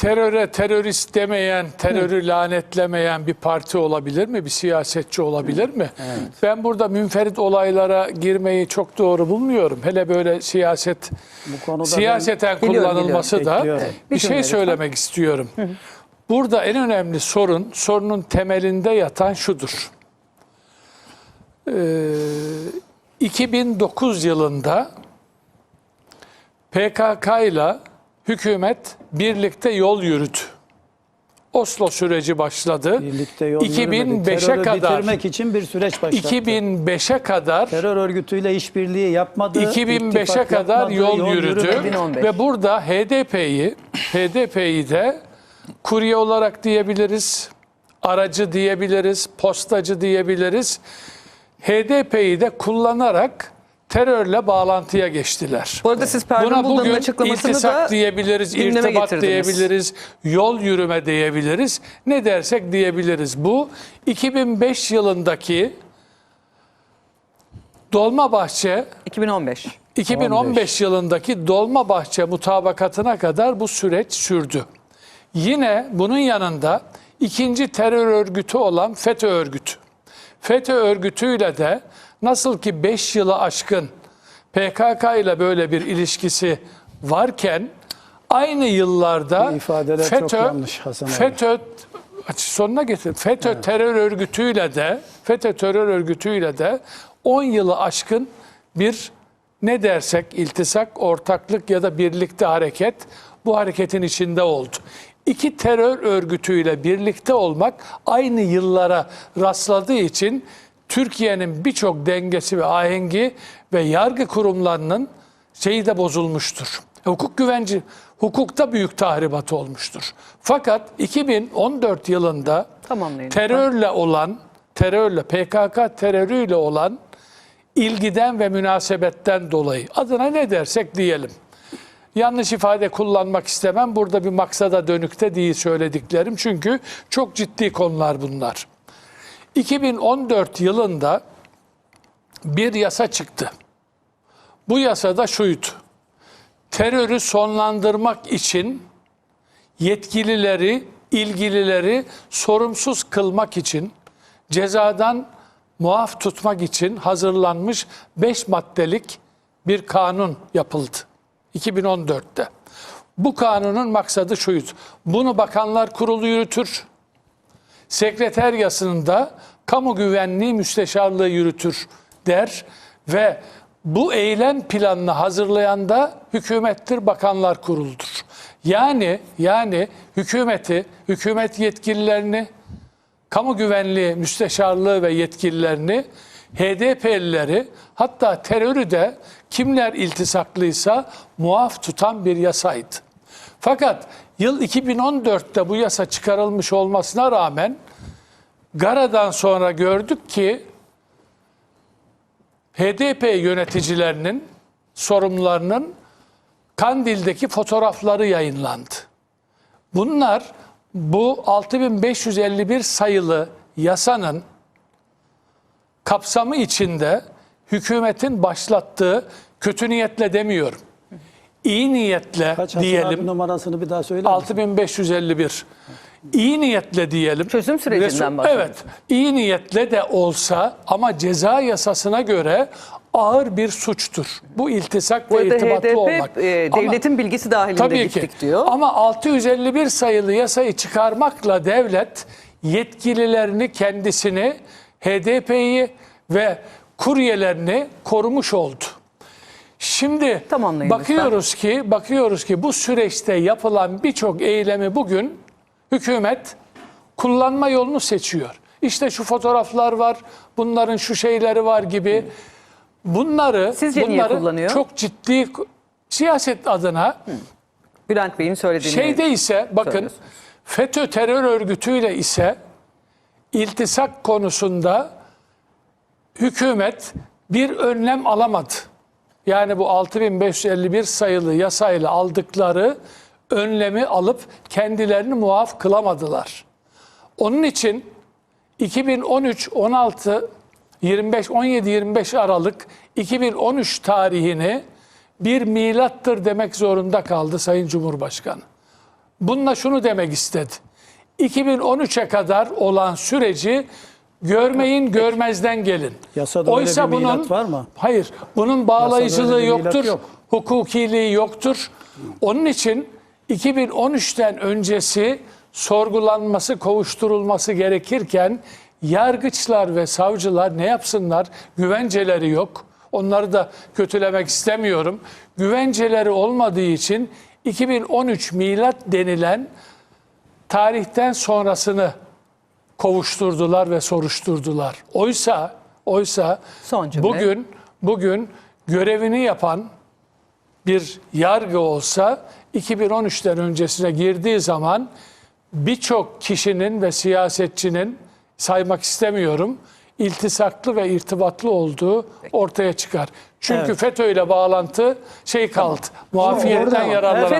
teröre terörist demeyen, terörü lanetlemeyen bir parti olabilir mi? Bir siyasetçi olabilir mi? Ben burada münferit olaylara girmeyi çok doğru bulmuyorum. Hele böyle siyaset Bu konuda siyaseten Biliyorum, kullanılması biliyorum. da Bekliyorum. bir şey söylemek istiyorum. Burada en önemli sorun, sorunun temelinde yatan şudur. Ee, 2009 yılında PKK ile hükümet birlikte yol yürüdü. Oslo süreci başladı. birlikte yol 2005'e Terörü kadar bitirmek için bir süreç başlattı. 2005'e kadar Terör örgütüyle işbirliği yapmadı. 2005'e ittifak kadar yapmadı, yol, yürüdü 2015. ve burada HDP'yi HDP'yi de kurye olarak diyebiliriz, aracı diyebiliriz, postacı diyebiliriz. HDP'yi de kullanarak terörle bağlantıya geçtiler. Bu arada siz Pervin Buldan'ın açıklamasını iltisak da diyebiliriz, irtibat diyebiliriz, yol yürüme diyebiliriz. Ne dersek diyebiliriz. Bu 2005 yılındaki Dolmabahçe 2015. 2015 yılındaki Dolmabahçe mutabakatına kadar bu süreç sürdü. Yine bunun yanında ikinci terör örgütü olan FETÖ örgütü. FETÖ örgütüyle de nasıl ki 5 yılı aşkın PKK ile böyle bir ilişkisi varken aynı yıllarda FETÖ, yanlış. FETÖ sonuna getir. FETÖ terör örgütüyle de FETÖ terör örgütüyle de 10 yılı aşkın bir ne dersek iltisak, ortaklık ya da birlikte hareket bu hareketin içinde oldu. İki terör örgütüyle birlikte olmak aynı yıllara rastladığı için Türkiye'nin birçok dengesi ve ahengi ve yargı kurumlarının şeyi de bozulmuştur. Hukuk güvenci, hukukta büyük tahribat olmuştur. Fakat 2014 yılında Tamamlayın terörle olan, terörle PKK terörüyle olan ilgiden ve münasebetten dolayı adına ne dersek diyelim. Yanlış ifade kullanmak istemem. Burada bir maksada dönükte değil söylediklerim. Çünkü çok ciddi konular bunlar. 2014 yılında bir yasa çıktı. Bu yasada şuydu. Terörü sonlandırmak için yetkilileri, ilgilileri sorumsuz kılmak için cezadan muaf tutmak için hazırlanmış 5 maddelik bir kanun yapıldı 2014'te. Bu kanunun maksadı şuydu. Bunu Bakanlar Kurulu yürütür. Sekreteryasında kamu güvenliği müsteşarlığı yürütür der ve bu eylem planını hazırlayan da hükümettir, bakanlar kuruludur. Yani yani hükümeti, hükümet yetkililerini, kamu güvenliği müsteşarlığı ve yetkililerini, HDP'lileri hatta terörü de kimler iltisaklıysa muaf tutan bir yasaydı. Fakat yıl 2014'te bu yasa çıkarılmış olmasına rağmen Gara'dan sonra gördük ki HDP yöneticilerinin, sorumlularının Kandil'deki fotoğrafları yayınlandı. Bunlar bu 6551 sayılı yasanın kapsamı içinde hükümetin başlattığı kötü niyetle demiyorum. İyi niyetle Kaç Hasan diyelim. abi numarasını bir daha misin? 6551. İyi niyetle diyelim. Çözüm sürecinden bahsediyoruz. Evet. iyi niyetle de olsa ama ceza yasasına göre ağır bir suçtur. Bu iltisak ve irtibatlı HDP olmak. e, Ama- devletin bilgisi dahilinde Tabii gittik ki. diyor. Ama 651 sayılı yasayı çıkarmakla devlet yetkililerini, kendisini, HDP'yi ve kuryelerini korumuş oldu. Şimdi Tamamlayın bakıyoruz ki bakıyoruz ki bu süreçte yapılan birçok eylemi bugün hükümet kullanma yolunu seçiyor. İşte şu fotoğraflar var, bunların şu şeyleri var gibi. Bunları Sizce niye bunları kullanıyor? çok ciddi siyaset adına Bülent Bey'in söylediğini Şeyde ise bakın söylüyorsunuz. FETÖ terör örgütüyle ise iltisak konusunda hükümet bir önlem alamadı. Yani bu 6551 sayılı yasayla aldıkları önlemi alıp kendilerini muaf kılamadılar. Onun için 2013 16 25 17 25 Aralık 2013 tarihini bir milattır demek zorunda kaldı Sayın Cumhurbaşkanı. Bununla şunu demek istedi. 2013'e kadar olan süreci görmeyin görmezden gelin. Yasada öyle bir milat var mı? Hayır. Bunun bağlayıcılığı yoktur. yok. Hukukiliği yoktur. Onun için 2013'ten öncesi sorgulanması, kovuşturulması gerekirken yargıçlar ve savcılar ne yapsınlar? Güvenceleri yok. Onları da kötülemek istemiyorum. Güvenceleri olmadığı için 2013 milat denilen tarihten sonrasını kovuşturdular ve soruşturdular. Oysa oysa Son cümle. bugün bugün görevini yapan bir yargı olsa 2013'ten öncesine girdiği zaman birçok kişinin ve siyasetçinin saymak istemiyorum iltisaklı ve irtibatlı olduğu ortaya çıkar. Çünkü Evet. FETÖ ile bağlantı şey kaldı. Muafiyetten yararlanamıyor.